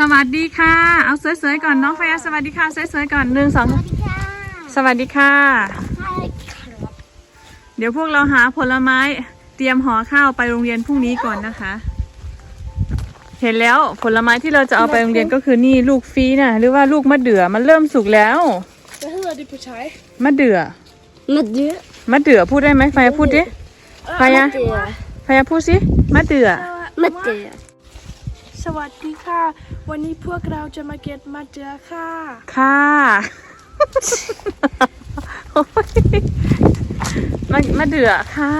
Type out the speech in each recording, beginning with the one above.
สวัสดีค่ะ เอาสวยๆก่อนน้องไฟยาสวัสดีค่ะสวยๆก่อนหนึ่งสองสวัสดีค่ะสวัสดีค่ะใช่ครับเดี๋ยวพวกเราหาผลไม้เตรียมห่อข้าวไปโรงเรียนพรุ่งนี้ก่อนนะคะ เห็นแล้วผลไม้ที่เราจะเอาไปโรงเรียนก็คือนี่ลูกฟีน่ะหรือว่าลูกมะเดื่อมันเริ่มสุกแล้ว Vad heter det på thai? มะเดื่อมาเดือมะเดื่อพูดได้ไหมไฟยาพูดดิไฟยาเดือไฟยาพูดสิมะเดื่อมาเดือ สวัสดีค่ะ วันนี้พวกเราจะมาเก็บมาเจือค่ะ ค่ะ โอ้ยมามาเดือค่ะ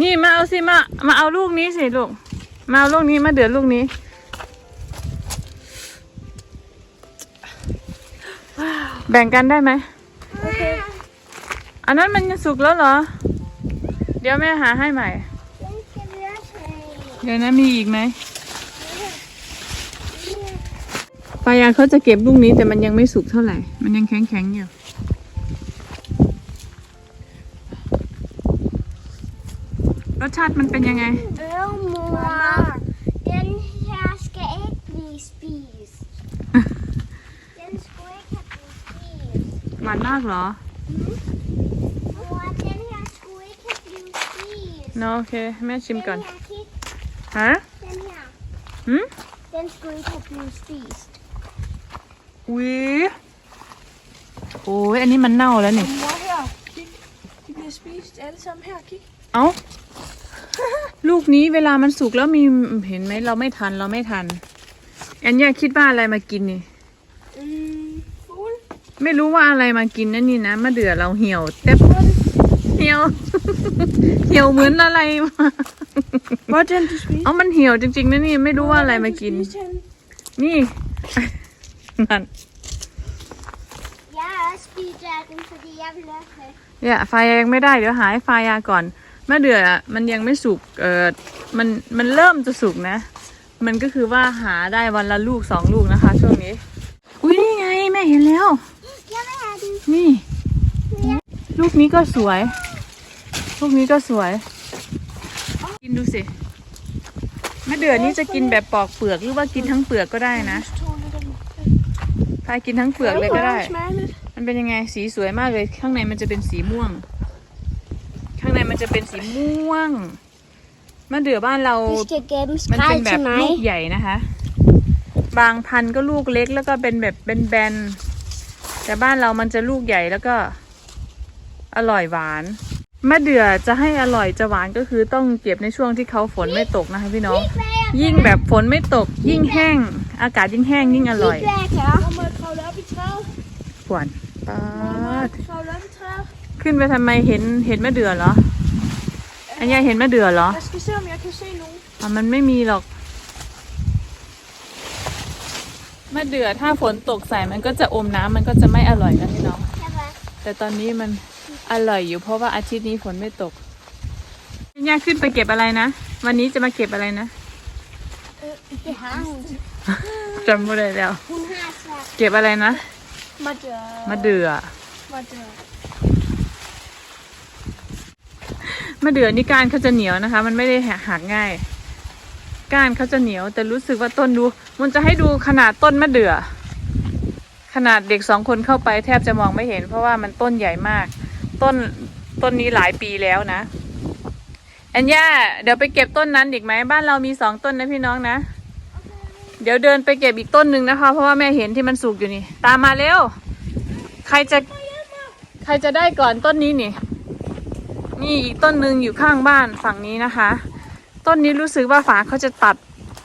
นี่มาเอาสิมา มาเอาลูกนี้สิลูก มาเอาลูกนี้มาเดือลูกนี้ แบ่งกันได้ไหมโอเค อันนั้นมันสุกแล้วเหรอ เดี๋ยวแม่หาให้ใหม่ เดี๋ยวนะมีอีกไหม ปายาเขาจะเก็บลูกนี้แต่มันยังไม่สุกเท่าไหร่ มันยังแข็งแข็งๆอยู่รสชาติมันเป็นยังไง Heel mooi. Den her skal ikke blive spist. Den skulle ikke have blivet spist. หวานมากเหรอ Mor, den her skulle ikke have blivet spist. เนาะโอเค แม่ชิมก่อน Den her, kig. ฮะ Den her. หืม Den skulle ikke have blivet spist. อุ้ยโอ้ยอันนี้มันเน่าแล้วนี่ Mor her, kig. De bliver spist alle sammen her, kig. เอ้า ลูกนี้เวลามันสุกแล้วมีเห็นไหมเราไม่ทันเราไม่ทัน อันเนี้ยคิดว่าอะไรมากินนี่ Mm, fugle. ไม่รู้ว่าอะไรมากินนั่นนี่นะมะเดื่อเราเหี่ยวเต็บเหี่ยว เหี่ยวเหมือนอะไรมา Hvor er den, du spiste? เอามันเหี่ยวจริงๆนะนี่ไม่รู้ว่าอะไรมากิน Spiste den? นี่ นั่น Jeg har også spist af den, fordi jeg vil også have. เนี่ยไฟยายังไม่ได้เดี๋ยวหาให้ไฟยาก่อนมะเดื่ออะมันยังไม่สุกเออมันมันเริ่มจะสุกนะ มันก็คือว่าหาได้วันละลูกสองลูกนะคะ ช่วงนี้อุ้ยนี่ไงแม่เห็นแล้ว Jeg vil have den. นี่ ลูกนี้ก็สวย ลูกนี้ก็สวย กินดูสิมะเดื่อนี้จะกินแบบปอกเปลือกหรือว่ากินทั้งเปลือกก็ได้นะ พายกินทั้งเปลือกเลยก็ได้ Smage lidt. มันเป็นยังไงสีสวยมากเลย ข้างในมันจะเป็นสีม่วง ข้างในมันจะเป็นสีม่วงมะเดื่อบ้านเรา Vi skal gemme มันเป็น skrald แบบ til ลูก mig. ใหญ่นะคะ บางพันธุ์ก็ลูกเล็กแล้วก็เป็นแบบเป็นแบนๆแต่บ้านเรามันจะลูกใหญ่แล้วก็ อร่อยหวานมะเดื่อจะให้อร่อยจะหวานก็คือต้องเก็บในช่วงที่เขาฝนไม่ตกนะคะพี่น้อง ยิ่งแบบฝนไม่ตกยิ่งแห้ง อากาศยิ่งแห้งยิ่งอร่อย Kig, hvad jeg gør. Hvor må jeg kravle op i træet? หวานปาด Kravle op i træet. ขึ้นไปทำไมเห็นเห็นมะเดื่อเหรอ อันยายเห็นมะเดื่อเหรอ Jeg skal se, om jeg kan se nogen. อะมันไม่มีหรอก มะเดื่อถ้าฝนตกใส่มันก็จะอมน้ำมันก็จะไม่อร่อยนะพี่น้อง Jeg var แต่ตอนนี้มันอร่อยอยู่เพราะว่าอาทิตย์นี้ฝนไม่ตกย่าขึ้นไปเก็บอะไรนะ วันนี้จะมาเก็บอะไรนะ Det har hun. จำไม่ได้แล้ว Hun har sagt. เก็บอะไรนะ Madør. มะเดื่อ Madør. มะเดื่อนี่ก้านเขาจะเหนียวนะคะ มันไม่ได้หักง่าย ก้านเขาจะเหนียว แต่รู้สึกว่าต้นดู มันจะให้ดูขนาดต้นมะเดื่อขนาดเด็กสองคนเข้าไปแทบจะมองไม่เห็น เพราะว่ามันต้นใหญ่มาก ต้นต้นนี้หลายปีแล้วนะอันย่าเดี๋ยวไปเก็บต้นนั้นอีกไหมบ้านเรามีสองต้นนะพี่น้องนะ เดี๋ยวเดินไปเก็บอีกต้นหนึ่งนะคะ เพราะว่าแม่เห็นที่มันสุกอยู่นี่ ตามมาเร็ว ใครจะใครจะได้ก่อนต้นนี้นี่ นี่อีกต้นหนึ่งอยู่ข้างบ้านฝั่งนี้นะคะ ต้นนี้รู้สึกว่าฝาเขาจะตัด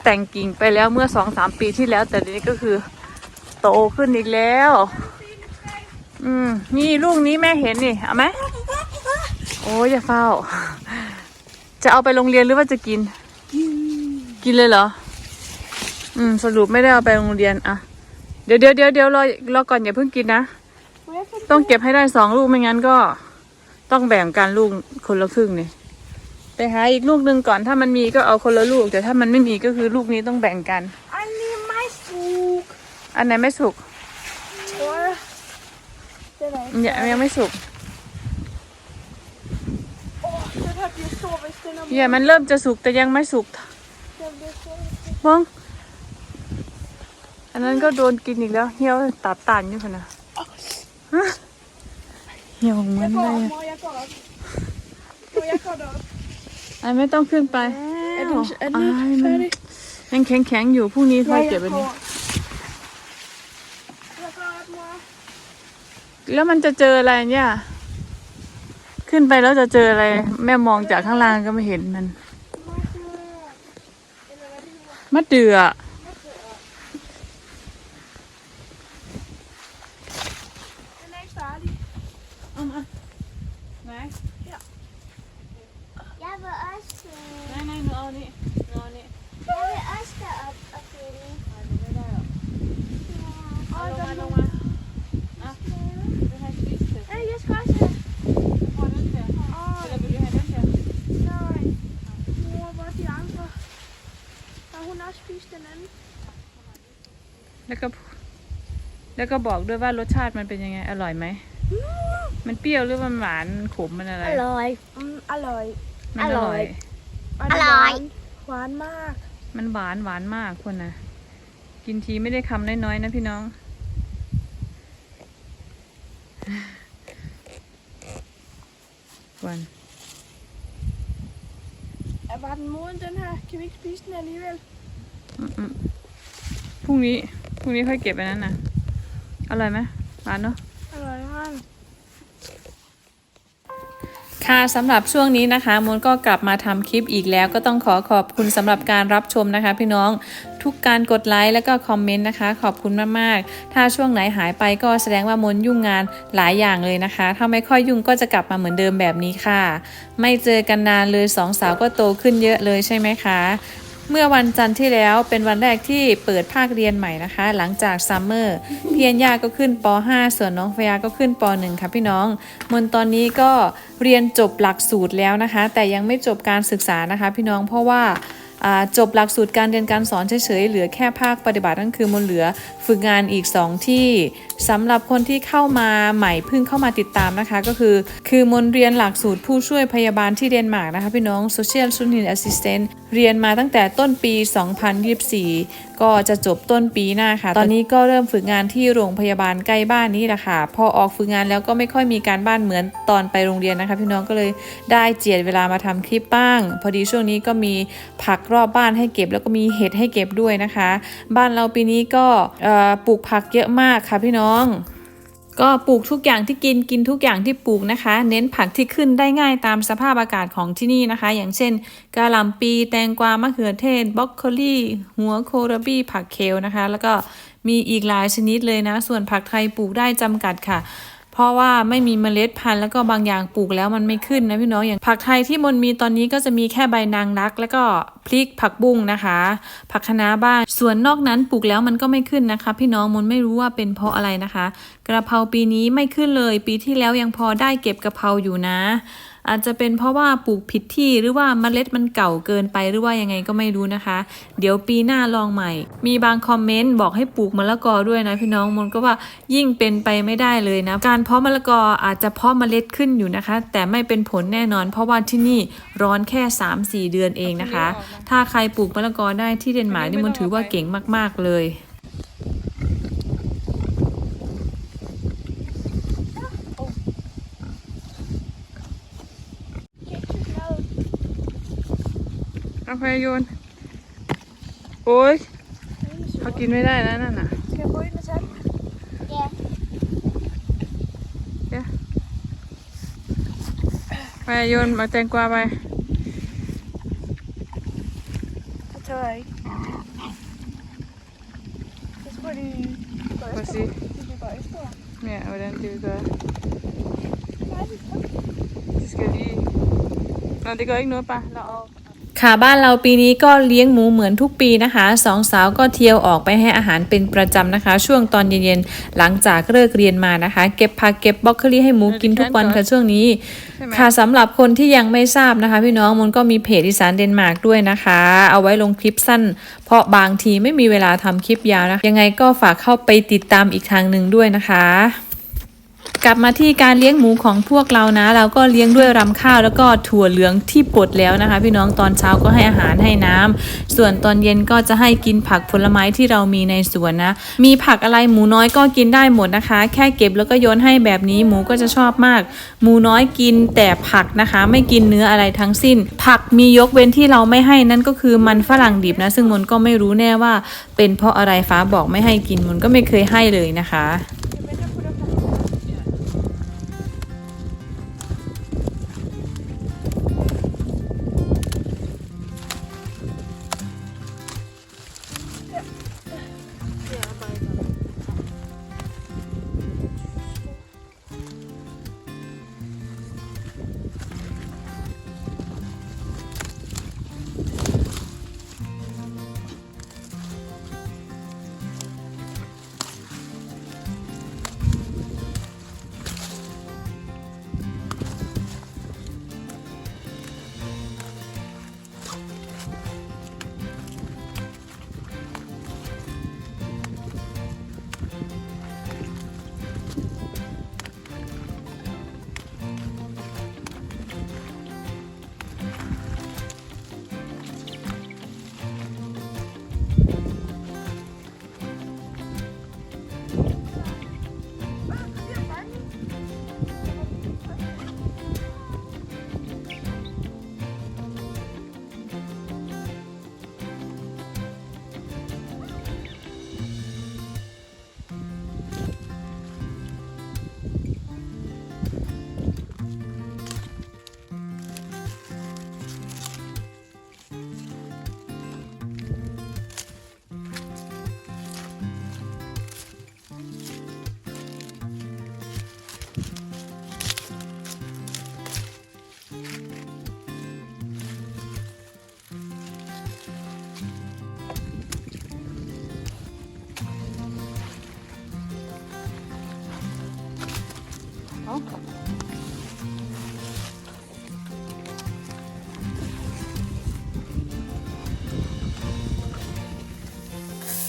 แต่งกิ่งไปแล้วเมื่อสองสามปีที่แล้ว แต่ทีนี้ก็คือโตขึ้นอีกแล้ว อืม นี่ลูกนี้แม่เห็นนี่เอาไหมโอ้ยอย่าเฝ้า จะเอาไปโรงเรียนหรือว่าจะกิน กินเลยเหรอ อืมสรุปไม่ได้เอาไปโรงเรียนอะเดี๋ยวเดี๋ยวเดี๋ยวเดี๋ยวรอรอก่อนอย่าเพิ่งกินนะ Må jeg få ต้องเก็บให้ได้สองลูกไม่งั้นก็ ต้องแบ่งกันลูกคนละครึ่งนี่ไปหาอีกลูกหนึ่งก่อนถ้ามันมีก็เอาคนละลูก แต่ถ้ามันไม่มีก็คือลูกนี้ต้องแบ่งกัน Ej, lige mig sug. อันไหนไม่สุก Tror jeg. Den er ikke เนี่ยยังไม่สุก Åh, den her bliver stor, hvis den er เนี่ยมันเริ่มจะสุกแต่ยังไม่สุก Den bliver stor. มอง อันนั้นก็โดนกินอีกแล้วเหี่ยวตับตันอยู่คนน่ะเหี่ยวเหมือนเลยอะ Moja kort. Moja kort op. อันไม่ต้องขึ้นไป Er den, er อ้มันยังแข็งแข็งๆอยู่พรุ่งนี้ค่อยเก็บอันนี้แล้วมันจะเจออะไรเนี่ย ขึ้นไปแล้วจะเจออะไร แม่มองจากข้างล่างก็ไม่เห็นมันมะเดือ er ikke færdig. เอามาไหน Jeg vil også, øh, ไหนไหนหนูเอานี่หนูเอานี่ jeg vil også derop og finde. ไม่ได้หรอก Ja. เอาลงมาลงมาอะไปให้คริสเถอะ Hey, jeg skal også have. พอนั้นเถอะ Åh, eller vil du have den her? nej. Mor, hvor er de andre? Har hun også spist den anden? แล้วก็แล้วก็บอกด้วยว่ารสชาติมันเป็นยังไง อร่อยไหม มันเปรี้ยวหรือมันหวานขมมันอะไร Halløj. Mm, alloy. มันอร่อย Og det er Alloy. varmt. Varmt mark. มันหวานหวานมากคนนะกินทีไม่ได้คำน้อยๆนะพี่น้องควร Er var den moden, den her? Kan vi ikke spise den alligevel? อืมๆ พรุ่งนี้พรุ่งนี้ค่อยเก็บไปนั้นนะอร่อยไหมหวานเนาะ Alloy, han. ค่ะสำหรับช่วงนี้นะคะมนก็กลับมาทำคลิปอีกแล้วก็ต้องขอขอบคุณสำหรับการรับชมนะคะ พี่น้องทุกการกดไลค์แล้วก็คอมเมนต์นะคะ ขอบคุณมากๆ ถ้าช่วงไหนหายไปก็แสดงว่ามนยุ่งงานหลายอย่างเลยนะคะ ถ้าไม่ค่อยยุ่งก็จะกลับมาเหมือนเดิมแบบนี้ค่ะ ไม่เจอกันนานเลยสองสาวก็โตขึ้นเยอะเลยใช่ไหมคะ เมื่อวันจันทร์ที่แล้วเป็นวันแรกที่เปิดภาคเรียนใหม่นะคะ หลังจากซัมเมอร์เพียนยาก็ขึ้นป .5 ส่วนน้องฟยาก็ขึ้นป .1 ค่ะพี่น้อง มนตอนนี้ก็เรียนจบหลักสูตรแล้วนะคะ แต่ยังไม่จบการศึกษานะคะพี่น้องเพราะว่าอ่า จบหลักสูตรการเรียนการสอนเฉยๆเหลือแค่ภาคปฏิบัตินั่นคือมนเหลือฝึกงานอีก 2 ที่สำหรับคนที่เข้ามาใหม่เพิ่งเข้ามาติดตามนะคะ ก็คือ คือมนเรียนหลักสูตรผู้ช่วยพยาบาลที่เดนมาร์กนะคะพี่น้อง Social Student Assistant เรียนมาตั้งแต่ต้นปี 2024ก็จะจบต้นปีหน้าค่ะ ตอนนี้ก็เริ่มฝึกงานที่โรงพยาบาลใกล้บ้านนี่แหละค่ะ พอออกฝึกงานแล้วก็ไม่ค่อยมีการบ้านเหมือนตอนไปโรงเรียนนะคะ พี่น้องก็เลยได้เจียดเวลามาทำคลิปบ้าง พอดีช่วงนี้ก็มีผักรอบบ้านให้เก็บ แล้วก็มีเห็ดให้เก็บด้วยนะคะ บ้านเราปีนี้ก็เอ่อปลูกผักเยอะมากค่ะพี่น้อง ก็ปลูกทุกอย่างที่กินกินทุกอย่างที่ปลูกนะคะ เน้นผักที่ขึ้นได้ง่ายตามสภาพอากาศของที่นี่นะคะ อย่างเช่นกะหล่ำปีแตงกวามะเขือเทศบ็อกโคลีหัวโคราบี้ผักเคลนะคะ แล้วก็มีอีกหลายชนิดเลยนะ ส่วนผักไทยปลูกได้จำกัดค่ะ เพราะว่าไม่มีเมล็ดพันธุ์แล้วก็บางอย่างปลูกแล้วมันไม่ขึ้นนะพี่น้องอย่างผักไทยที่มนมีตอนนี้ก็จะมีแค่ใบนางรัก แล้วก็พริกผักบุ้งนะคะ ผักคะน้าบ้างส่วนนอกนั้นปลูกแล้วมันก็ไม่ขึ้นนะคะ พี่น้องมนไม่รู้ว่าเป็นเพราะอะไรนะคะ กระเพราปีนี้ไม่ขึ้นเลย ปีที่แล้วยังพอได้เก็บกระเพราอยู่นะ อาจจะเป็นเพราะว่าปลูกผิดที่หรือว่าเมล็ดมันเก่าเกินไปหรือว่ายังไงก็ไม่รู้นะคะ เดี๋ยวปีหน้าลองใหม่ มีบางคอมเมนต์บอกให้ปลูกมะละกอด้วยนะพี่น้องมนก็ว่ายิ่งเป็นไปไม่ได้เลยนะการเพาะมะละกออาจจะเพาะเมล็ดขึ้นอยู่นะคะ แต่ไม่เป็นผลแน่นอน เพราะว่าที่นี่ร้อนแค่ 3-4 เดือนเองนะคะ ถ้าใครปลูกมะละกอได้ที่เดนมาร์กนี่มันถือว่าเก่งมาก ๆเลย เอาไปโยน โอ้ยเขากินไม่ได้นะนั่นน่ะ Skal jeg gå ind og tage den? Ja. ไปโยนมาแตงกวาไป Det tør jeg ikke. Jeg tror, de går Prøv at efter se. mig. De går efter mig. Ja, hvordan det vil gøre. Nej, de skal. De skal lige... Nå, det gør ikke noget, bare lad op. ค่ะบ้านเราปีนี้ก็เลี้ยงหมูเหมือนทุกปีนะคะสองสาวก็เที่ยวออกไปให้อาหารเป็นประจำนะคะ ช่วงตอนเย็นๆหลังจากเลิกเรียนมานะคะ เก็บผักเก็บบล็อกโคลี่ให้หมูกินทุกวันค่ะช่วงนี้ ค่ะสำหรับคนที่ยังไม่ทราบนะคะ พี่น้องมันก็มีเพจอีสานเดนมาร์กด้วยนะคะ เอาไว้ลงคลิปสั้น เพราะบางทีไม่มีเวลาทำคลิปยาวนะยังไงก็ฝากเข้าไปติดตามอีกทางหนึ่งด้วยนะคะ กลับมาที่การเลี้ยงหมูของพวกเรานะ เราก็เลี้ยงด้วยรำข้าวแล้วก็ถั่วเหลืองที่บดแล้วนะคะ พี่น้องตอนเช้าก็ให้อาหารให้น้ำส่วนตอนเย็นก็จะให้กินผักผลไม้ที่เรามีในสวนนะ มีผักอะไรหมูน้อยก็กินได้หมดนะคะ แค่เก็บแล้วก็โยนให้แบบนี้หมูก็จะชอบมาก หมูน้อยกินแต่ผักนะคะ ไม่กินเนื้ออะไรทั้งสิ้น ผักมียกเว้นที่เราไม่ให้นั่นก็คือมันฝรั่งดิบนะ ซึ่งมนก็ไม่รู้แน่ว่า เป็นเพราะอะไรฟ้าบอกไม่ให้กินมนก็ไม่เคยให้เลยนะคะ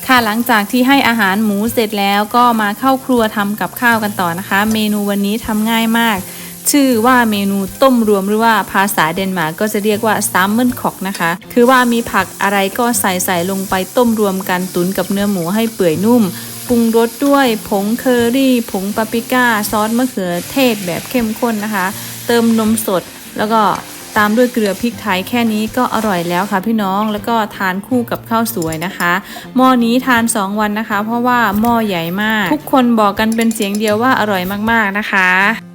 ค่ะหลังจากที่ให้อาหารหมูเสร็จแล้วก็มาเข้าครัวทำกับข้าวกันต่อนะคะ เมนูวันนี้ทำง่ายมาก ชื่อว่าเมนูต้มรวมหรือว่าภาษาเดนมาร์กก็จะเรียกว่าซัมเมนคอกนะคะ คือว่ามีผักอะไรก็ใส่ใส่ลงไปต้มรวมกันตุนกับเนื้อหมูให้เปื่อยนุ่ม ปรุงรสด้วยผงเคอรี่ ผงปาปริก้า ซอสมะเขือเทศแบบเข้มข้นนะคะ เติมนมสดแล้วก็ตามด้วยเกลือพริกไทยแค่นี้ก็อร่อยแล้วค่ะพี่น้องแล้วก็ทานคู่กับข้าวสวยนะคะหม้อนี้ทาน 2 วันนะคะ เพราะว่าหม้อใหญ่มาก ทุกคนบอกกันเป็นเสียงเดียวว่าอร่อยมากๆนะคะ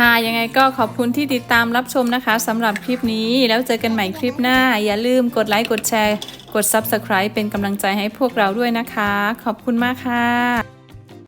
ค่ะ ยังไงก็ขอบคุณที่ติดตามรับชมนะคะสำหรับคลิปนี้ แล้วเจอกันใหม่คลิปหน้า อย่าลืมกดไลค์ กดแชร์ กด Subscribe เป็นกำลังใจให้พวกเราด้วยนะคะ ขอบคุณมากค่ะ